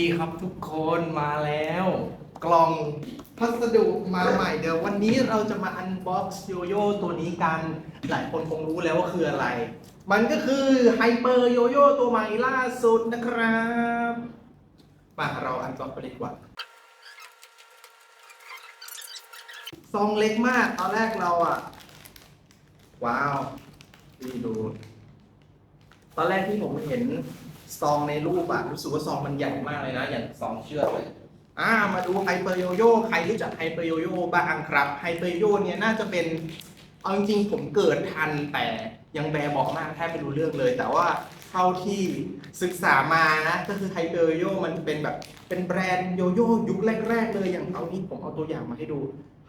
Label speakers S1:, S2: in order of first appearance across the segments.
S1: ดีครับทุกคนมาแล้ว กล่องพัสดุมาใหม่เดี๋ยววันนี้เราจะมาอันบ็อกซ์โยโย่ตัวนี้กันหลายคนคงรู้แล้วว่าคืออะไร มันก็คือไฮเปอร์โยโย่ตัวใหม่ล่าสุดนะครับมาเราอันบ็อกซ์ไปดีกว่าซองเล็กมากตอนแรกเราอะ ว้าวดีดู ตอนแรกที่ผมเห็น ซองในรูปอะรู้สึกว่าซองมันใหญ่มากเลยนะ อย่างซองเชือกเลยอ่ามาดูไฮเปอร์โยโย่ใครรู้จักไฮเปอร์โยโย่บ้างครับไฮเปอร์โยโย่เนี่ยน่าจะเป็นเอาจริงๆผมเกิดทันแต่ยังแบบอกมากแทบไม่รู้เรื่องเลย แต่ว่าเท่าที่ศึกษามานะก็คือไฮเปอร์โยโย่มันเป็นแบบเป็นแบรนด์โยโย่ยุคแรก ๆ เลยอย่างเอานี้ผมเอาตัวอย่างมาให้ดู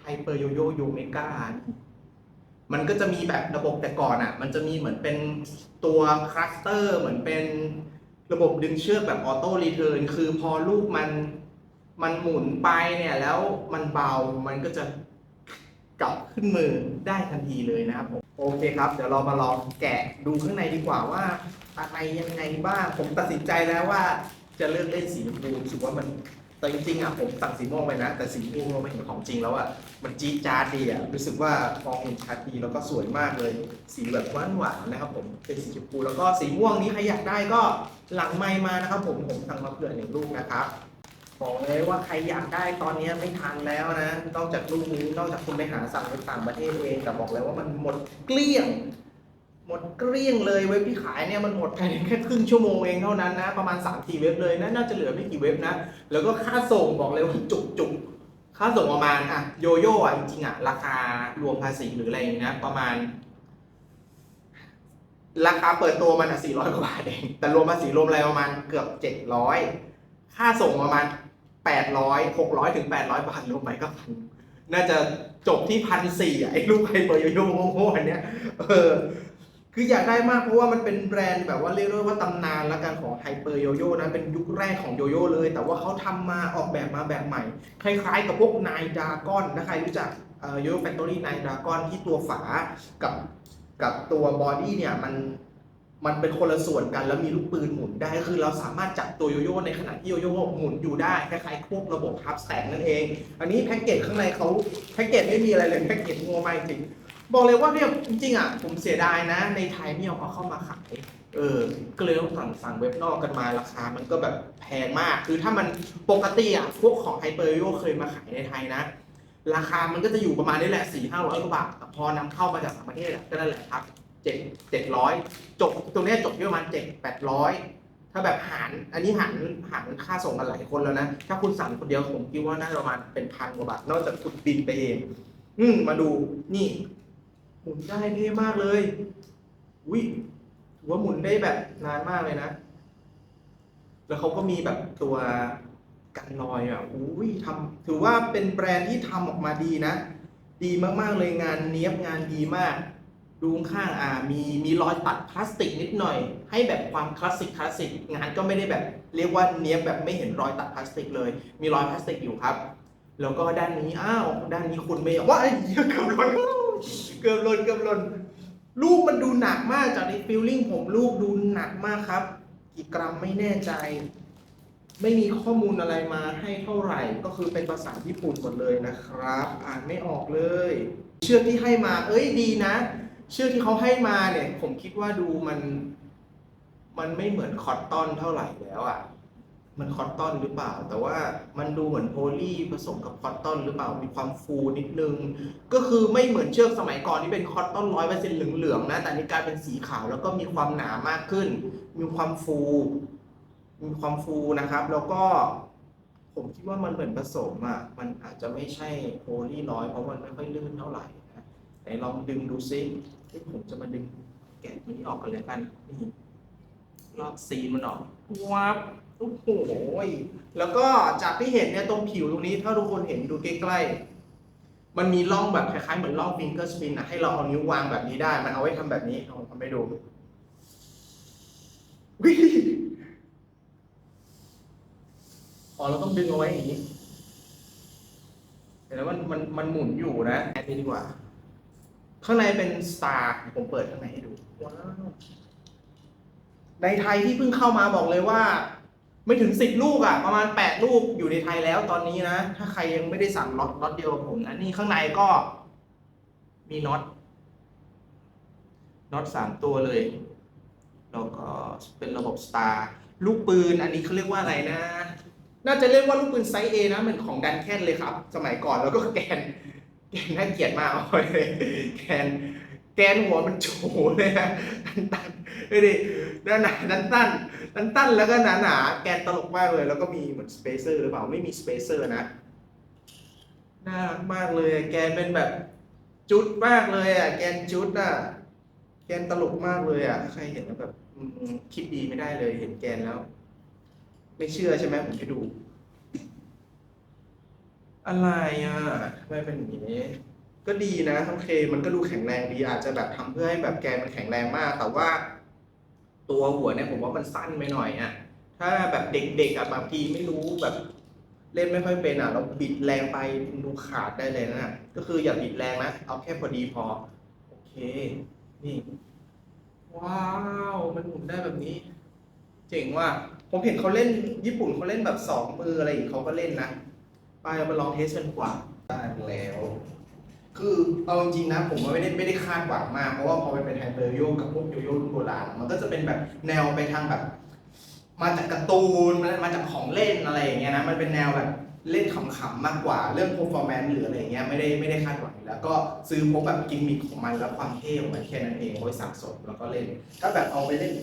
S1: ไฮเปอร์โยโย่ยูเมกามันก็จะมีแบบระบบแต่ก่อนอะ มันจะมีเหมือนเป็นตัวคลัสเตอร์เหมือนเป็น ระบบดึงเชือกแบบออโต้รีเทิร์นคือพอลูกมันมันหมุนไปเนี่ยแล้วมันเบามันก็จะกลับขึ้นมือได้ทันทีเลยนะครับผมโอเคครับ เดี๋ยวเรามาลองแกะดูข้างในดีกว่าว่าอะไรยังไงบ้างผมตัดสินใจแล้วว่าจะเลือกเล่นสีชมพูรู้สึกว่ามัน แต่จริงๆอะผมสั่งสีม่วงไปนะ แต่สีม่วงเราไม่เห็นของจริงแล้วอะมันจี๊ดจ๊าดดีอะรู้สึกว่ามองเห็นชัดดีแล้วก็สวยมากเลย สีแบบหวานหวานๆนะครับผมเป็นสีชมพูแล้วก็สีม่วงนี้ใครอยากได้ก็หลังไมค์มานะครับ ผมผมสั่งมาเผื่อหนึ่งลูกนะครับบอกเลยว่าใครอยากได้ตอนนี้ไม่ทันแล้วนะ นอกจากลูกนี้นอกจากคุณไปหาสั่งในต่างประเทศเองแต่บอกเลยว่ามันหมดเกลี้ยง หมดเกลี้ยงเลยเว็บที่ขายเนี่ยมันหมดภายในแค่ครึ่งชั่วโมงเองเท่านั้นนะ ประมาณ3ามสี่เว็บเลยนะน่าจะเหลือไม่กี่เว็บนะ แล้วก็ค่าส่งบอกเลยว่าจุกจุกค่าส่งประมาณอะโยโย่อะจริงๆอะราคารวมภาษีหรืออะไรอย่างเงี้ยนะประมาณ ราคาเปิดตัวมันอะ400กว่าบาทเองแต่รวมภาษีรวมอะไรประมาณเกือบ700ค่าส่งประมาณ800 600ถึง800บาทรวมไหมก็พันน่าจะจบที่พันสี่ไอ้ลูกไฮเปอร์โยโย่โง่ๆอันเนี้ยเออ คืออยากได้มากเพราะว่ามันเป็นแบรนด์แบบว่าเรียกได้ว่าตำนานละกันของไฮเปอร์โยโย่นะเป็นยุคแรกของโยโย่เลย แต่ว่าเขาทำมาออกแบบมาแบบใหม่ คล้ายๆกับพวกนายดากอนนะใครรู้จักโยโย่แฟคทอรี่นายดากอนที่ตัวฝากับกับตัวบอดี้เนี่ยมันมันเป็นคนละส่วนกันแล้วมีลูกปืนหมุนได้คือเราสามารถจับตัวโยโย่ในขณะที่โยโย่หมุนอยู่ได้คล้ายๆพวกระบบทับแสงนั่นเอง อันนี้แพ็กเกจข้างในเขาแพ็กเกจไม่มีอะไรเลยแพ็กเกจงัวไม่จริง บอกเลยว่าเนี่ยจริงๆอะผมเสียดายนะ ในไทยไม่เอาเอาเข้ามาขายเออก็เลยต้องสั่งสั่งเว็บนอกกันมาราคา มันก็แบบแพงมาก คือถ้ามันปกติอะพวกของไฮเปอร์โยเคยมาขายในไทยนะ ราคามันก็จะอยู่ประมาณนี้แหละสี่ห้าร้อยกว่าบาทแต่พอนำเข้ามาจากต่างประเทศก็นั่นแหละครับเจ็ดเจ็ดร้อยจบตรงนี้จบที่ประมาณเจ็ดแปดร้อยถ้าแบบหารอันนี้หารหารค่าส่งกันหลายคนแล้วนะ ถ้าคุณสั่งคนเดียวผมคิดว่าน่าจะประมาณเป็นพันกว่าบาทนอกจากคุณบินไปเองอืมมาดูนี่ หมุนได้เท่มากเลยอุ้ยถือว่าหมุนได้แบบนานมากเลยนะ แล้วเขาก็มีแบบตัวกันรอยอะอุ้ยทำถือว่าเป็นแบรนด์ที่ทำออกมาดีนะ ดีมากๆเลยงานเนี้ยบงานดีมาก ดูข้างอ่ามีมีรอยตัดพลาสติกนิดหน่อย ให้แบบความคลาสสิกคลาสสิกงานก็ไม่ได้แบบ เรียกว่าเนี้ยบแบบไม่เห็นรอยตัดพลาสติกเลย มีรอยพลาสติกอยู่ครับ แล้วก็ด้านนี้อ้าวด้านนี้คุณไม่ว่าไอ้เหี้ยเกือบหล่น เกือบหล่นเกือบหล่นลูกมันดูหนักมากจากในฟิลลิ่งผมลูกดูหนักมากครับ กี่กรัมไม่แน่ใจ ไม่มีข้อมูลอะไรมาให้เท่าไหร่ก็คือเป็นภาษาญี่ปุ่นหมดเลยนะครับ อ่านไม่ออกเลย เชือกที่ให้มา เอ้ยดีนะ เชือกที่เขาให้มาเนี่ย ผมคิดว่าดูมัน มันไม่เหมือนคอตตอนเท่าไหร่แล้วอะ มันคอตตอนหรือเปล่า แต่ว่ามันดูเหมือนโพลีผสมกับคอตตอนหรือเปล่ามีความฟูนิดนึง ก็คือไม่เหมือนเชือกสมัยก่อนที่เป็นคอตตอนร้อยเปอร์เซ็นต์เหลืองๆนะ แต่นี้กลายเป็นสีขาวแล้วก็มีความหนามากขึ้น มีความฟู มีความฟูนะครับ แล้วก็ ผมคิดว่ามันเหมือนผสมอะมันอาจจะไม่ใช่โพลีร้อยเพราะมันไม่ค่อยลื่นเท่าไหร่นะไหนลองดึงดูซิเฮ้ยผมจะมาดึงแกะตัวนี้ออกกันเลยกันนี่ลอกซีนมันออกวับ โอ้โหยแล้วก็จากที่เห็นเนี่ยตรงผิวตรงนี้ถ้าทุกคนเห็นดูใกล้ๆ มันมีร่องแบบคล้ายๆเหมือนร่องฟิงเกอร์สปินนะให้เราเอานิ้ววางแบบนี้ได้ มันเอาไว้ทำแบบนี้เอาทำให้ดูวิอ๋อเราต้องดึงเอาไว้อย่างนี้เห็นแล้วมันมันมันหมุนอยู่นะแอดนี้ดีกว่า ข้างในเป็นสตาร์ผมเปิดข้างในให้ดูว้าวในไทยที่เพิ่งเข้ามาบอกเลยว่า ไม่ถึงสิบลูกอะประมาณแปดลูกอยู่ในไทยแล้วตอนนี้นะ ถ้าใครยังไม่ได้สั่งล็อตล็อตเดียวกับผมนะนี่ข้างในก็มีน็อตน็อตสามตัวเลย แล้วก็เป็นระบบสตาร์ลูกปืนอันนี้เขาเรียกว่าอะไรนะ น่าจะเรียกว่าลูกปืนไซส์ A นะมันของดันแคนเลยครับ สมัยก่อนแล้วก็แกน แกนน่าเกลียดมากเลยแกนแกนหัวมันโฉเลยนะตันตันๆดู ด้านหนาดันตันดันตันแล้วก็หนาหนาแกนตลกมากเลย แล้วก็มีเหมือนสเปเซอร์หรือเปล่าไม่มีสเปเซอร์นะน่ารักมากเลยแกนเป็นแบบจุดมากเลยอะแกนจุดอะแกนตลกมากเลยอะใครเห็นแล้วแบบคิดดีไม่ได้เลยเห็นแกนแล้ว ไม่เชื่อใช่ไหมผมให้ดู อะไรอะทำไมเป็นอย่างนี้ก็ดีนะโอเค มันก็ดูแข็งแรงดีอาจจะแบบทำเพื่อให้แบบแกนมันแข็งแรงมาก แต่ว่า ตัวหัวเนี่ยผมว่ามันสั้นไปหน่อยอะถ้าแบบเด็กๆอะบางทีไม่รู้แบบ เล่นไม่ค่อยเป็นอะ เราบิดแรงไปดูขาดได้เลยนะก็คืออย่าบิดแรงนะเอาแค่พอดีพอ โอเค นี่ ว้าว มันหมุนได้แบบนี้ เจ๋งว่ะผมเห็นเขาเล่นญี่ปุ่นเขาเล่นแบบสองมืออะไรอย่างเขาก็เล่นนะไปเอามาลองเทสกันกว่าได้แล้ว คือเอาจริงๆนะผมไม่ได้ไม่ได้คาดหวังมากเพราะว่าพอไปเป็นไฮเปอร์โยกกับพวกโยโย่รุ่นโบราณมันก็จะเป็นแบบแนวไปทางแบบ มาจากการ์ตูนมาจากของเล่นอะไรอย่างเงี้ยนะมันเป็นแนวแบบเล่นขำๆมากกว่าเรื่อง performance หรืออะไรอย่างเงี้ยไม่ได้ไม่ได้คาดหวังอยู่แล้วก็ซื้อพวกแบบกิมมิคของมันแล้วความเท่ของมันแค่นั้นเองไว้สะสมแล้วก็เล่นถ้าแบบเอาไปเล่น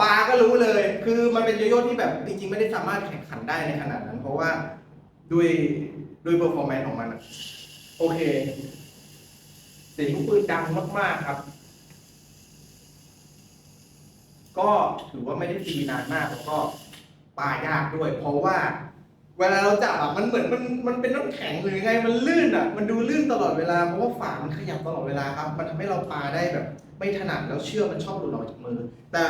S1: ปาก็รู้เลย คือมันเป็นโยโย่ที่แบบจริงๆ ไม่ได้สามารถแข่งขันได้ในขนาดนั้น เพราะว่าด้วย ด้วยเปอร์ฟอร์แมนซ์ของมันอะโอเคเสียงลูกปืนดังมากๆครับ ก็ถือว่าไม่ได้ตีนานมากแล้วก็ปายากด้วย เพราะว่า เวลาเราจับอะมันเหมือนมันมันเป็นน้ำแข็งหรือไงมันลื่นอะมันดูลื่นตลอดเวลาเพราะว่าฝามันขยับตลอดเวลาครับ มันทำให้เราปาได้แบบ ไม่ถนัดแล้วเชื่อมันชอบหลุดออกจากมือ แต่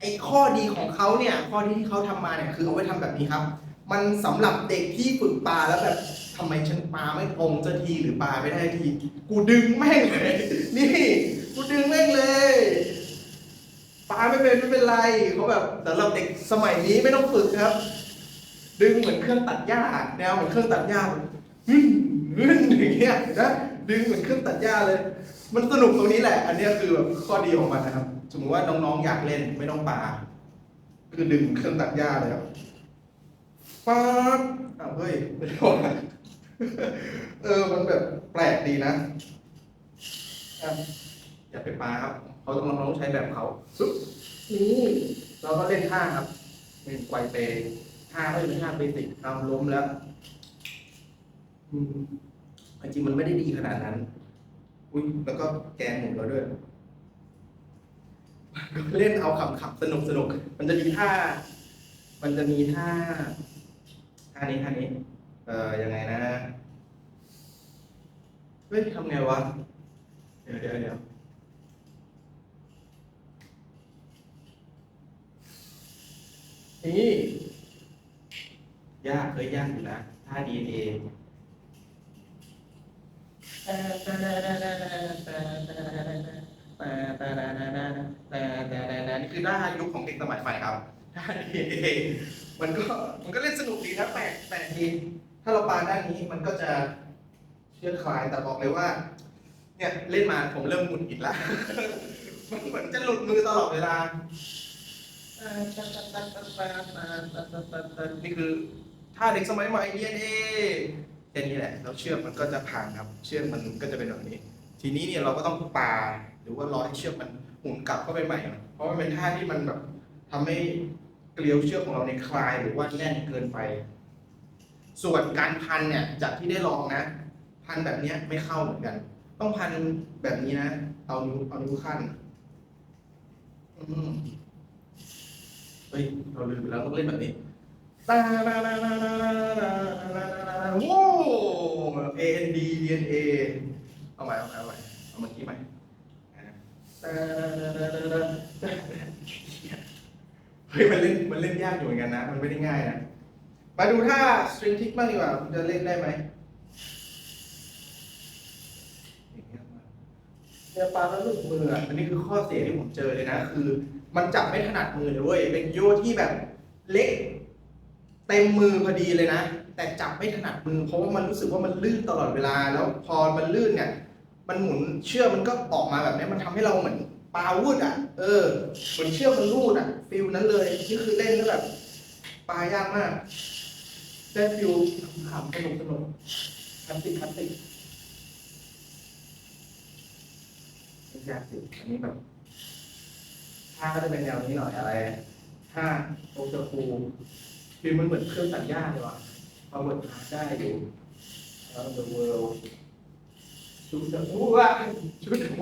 S1: ไอ้ข้อดีของเขาเนี่ย ข้อดีที่เขาทำมาเนี่ยคือเอาไว้ทำแบบนี้ครับ มันสำหรับเด็กที่ฝึกปลาแล้วแบบทำไมฉันปลาไม่ตรงสักทีหรือปลาไม่ได้ที กูดึงแม่งเลยนี่ กูดึงแม่งเลยปลาไม่เป็นไม่เป็นไรเขาแบบสำหรับเด็กสมัยนี้ไม่ต้องฝึกครับ ดึงเหมือนเครื่องตัดหญ้าแนวเหมือนเครื่องตัดหญ้าหึ่นหึ่นอย่างเงี้ยนะดึงเหมือนเครื่องตัดหญ้าเลย มันสนุกตรงนี้แหละ อันนี้คือแบบข้อดีของมันนะครับ สมมติว่าน้องๆอยากเล่นไม่ต้องปาคือดึงเครื่องตัดหญ้าเลยครับ ป๊าบอ้าวเฮ้ยไม่โดนอะเออมันแบบแปลกดีนะอะอย่าไปปาครับ เขาต้องน้องๆใช้แบบเขาซุปนี่เราก็เล่นท่าครับเป็นไกวเปท่าก็เป็นท่าเบสิกทำล้มแล้วอืมจริงมันไม่ได้ดีขนาดนั้น อุ้ยแล้วก็แกนหมุนแล้วด้วยเล่นเอาขำๆสนุกสนุก มันจะมีท่า มันจะมีท่า ท่านี้ท่านี้ เอ่อ ยังไงนะ เฮ้ยทำไงวะ เดี๋ยวเดี๋ยวเดี๋ยวนี่ยากเคยยากอยู่นะท่า DNA นี่คือท่ายุคของเด็กสมัยใหม่ครับท่า DNA มันก็มันก็เล่นสนุกดีนะแปลกแปลกดีถ้าเราปาด้านนี้มันก็จะเชื่อคลายแต่บอกเลยว่า เนี่ยเล่นมาผมเริ่มหงุดหงิดละมันเหมือนจะหลุดมือตลอดเวลานี่คือท่าเด็กสมัยใหม่ DNA แค่นี้แหละแล้วเชือกมันก็จะพังครับ เชือกมันก็จะเป็นแบบนี้ ทีนี้เนี่ยเราก็ต้องปาหรือว่ารอให้เชือกมันหมุนกลับเข้าไปใหม่ เพราะมันเป็นท่าที่มันแบบทำให้ เกลียวเชือกของเราในยคลายหรือว่าแน่นเกินไป ส่วนการพันเนี่ยจากที่ได้ลองนะ พันแบบเนี้ยไม่เข้าเหมือนกัน ต้องพันแบบนี้นะ เอานิ้วเอานิ้วขั้นอืมเฮ้ยเราลืมไปแล้วต้องเล่นแบบนี้ตาดาดาดาดาดาดาดาดาดาโว้ A N D D N A เอาใหม่เอาใหม่เอาใหม่เอาเมื่อกี้ใหม่ เฮ้ยมันเล่นมันเล่นยากอยู่เหมือนกันนะ มันไม่ได้ง่ายนะ มาดูท่า string tick บ้างดีกว่าคุณจะเล่นได้ไหมเนี่ยปลาแล้วลุดมืออะอันนี้คือข้อเสียที่ผมเจอเลยนะ คือ มันจับไม่ถนัดมือเลยเว้ยเป็นโยที่แบบเล็กเต็มมือพอดีเลยนะ แต่จับไม่ถนัดมือ เพราะว่ามันรู้สึกว่ามันลื่นตลอดเวลา แล้วพอมันลื่นเนี่ย มันหมุนเชือกมันก็ออกมาแบบนี้มันทำให้เราเหมือน ปลาวูดอะ เออเหมือนเชือกมันรูดอะฟิลนั้นเลยนี่คือเล่นแล้วแบบปลายากมากได้ฟิลขำสนุกสนุกคลาสสิกคลาสสิกไม่ยากสิอันนี้แบบท่าก็จะเป็นแนวนี้หน่อยอะไรท่าโอเจคูฟิลมันเหมือนเครื่องตัดหญ้าเลยว่ะพอเวิร์ดได้อยู่แล้ว the world ชุดเดอะมูว่า ชุดเดอะมู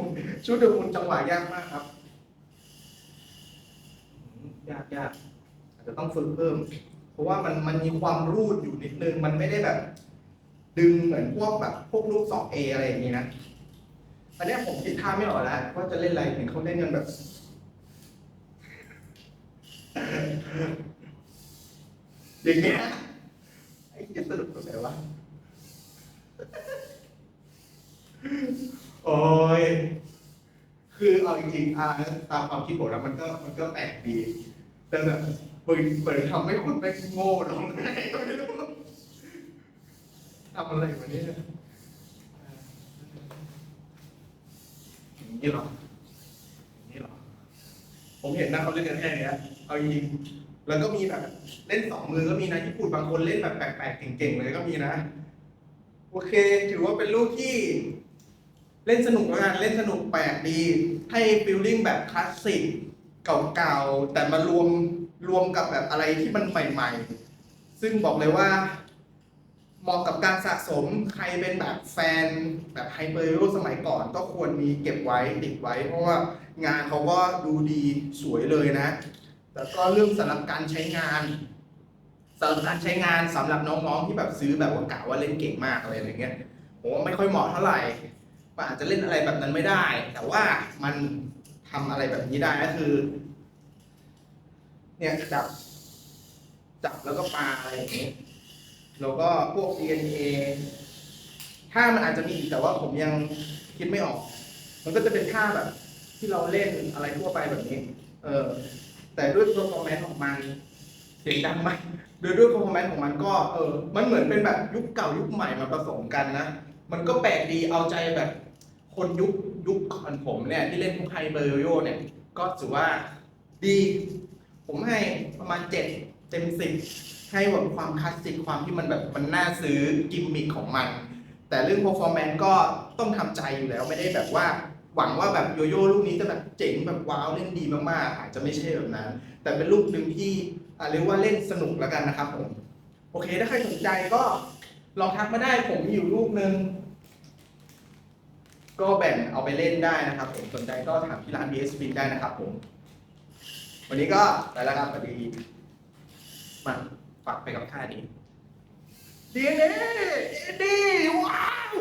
S1: นชุดเดอะมูนจังหวะยากมากครับ ยากยากอาจจะต้องฝึกเพิ่ม เพราะว่ามันมันมีความรูดอยู่นิดนึง มันไม่ได้แบบ ดึงเหมือนพวกแบบพวกลูกสองเออะไรอย่างนี้นะตอนนี้ผมคิดท่าไม่ออกแล้วว่าจะเล่นอะไรเห็นเขาเล่นกันแบบอย่างเงี้ยไอ้เหี้ยสนุกตรงไหนวะ โอ้ย คือเอาจริงๆอ่าตามความคิดผมแล้วมันก็มันก็แปลกดี แต่แบบเปิดเปิดทำให้คนไม่โง่ลงไงก็ไม่รู้ทำอะไรวะเนี่ยอย่างนี้หรออย่างนี้หรอ ผมเห็นนะเขาเล่นกันแค่เนี้ยเอาจริงๆแล้วก็มีแบบ เล่นสองมือก็มีนะญี่ปุ่นบางคนเล่นแบบแปลกๆเก่งๆเลยก็มีนะ โอเค ถือว่าเป็นลูกที่ เล่นสนุกแล้วกันเล่นสนุกแปลกดี ให้ฟิลลิ่งแบบคลาสสิกเก่าๆ แต่มารวมรวมกับแบบอะไรที่มันใหม่ๆ ซึ่งบอกเลยว่าเหมาะกับการสะสมใครเป็นแบบแฟนแบบไฮเปอร์ฮีโร่สมัยก่อน ก็ควรมีเก็บไว้ติดไว้ เพราะว่างานเขาก็ดูดีสวยเลยนะ แล้วก็เรื่องสำหรับการใช้งานสำหรับการใช้งานสำหรับน้องๆที่แบบซื้อแบบว่ากะว่าเล่นเก่งมากอะไรอย่างเงี้ยผมว่าไม่ค่อยเหมาะเท่าไหร่ อาจจะเล่นอะไรแบบนั้นไม่ได้ แต่ว่ามันทำอะไรแบบนี้ได้ก็คือ เนี่ยจับ จับแล้วก็ปลาอะไรอย่างนี้แล้วก็พวก DNA ท่ามันอาจจะมีอีกแต่ว่าผมยังคิดไม่ออก มันก็จะเป็นท่าแบบ ที่เราเล่นอะไรทั่วไปแบบนี้ เออ แต่ด้วย performance ของมันเสียงดังไหมโดยด้วย performance ของมันก็เออ มันเหมือนเป็นแบบยุคเก่ายุคใหม่มาผสมกันนะ มันก็แปลกดีเอาใจแบบ คนยุคยุคก่อนผมเนี่ยที่เล่นพวกไฮเบอร์โยเนี่ยก็ถือว่าดี ผมให้ประมาณเจ็ดเต็มสิบให้แบบความคลาสสิกความที่มันแบบมันน่าซื้อกิมมิคของมัน แต่เรื่อง performance ก็ต้องทำใจอยู่แล้วไม่ได้แบบว่าหวังว่าแบบโยโย่ลูกนี้จะแบบเจ๋งแบบว้าวเล่นดีมากๆ อาจจะไม่ใช่แบบนั้น แต่เป็นลูกหนึ่งที่เรียกว่าเล่นสนุกแล้วกันนะครับผม โอเคถ้าใครสนใจก็ลองทักมาได้ผมมีอยู่ลูกหนึ่ง ก็แบ่งเอาไปเล่นได้นะครับผมสนใจก็ถามที่ร้าน BS Spin ได้นะครับผม วันนี้ก็ไปแล้วครับสวัสดีมาฝากไปกับท่านี้ DNA ดีว้าว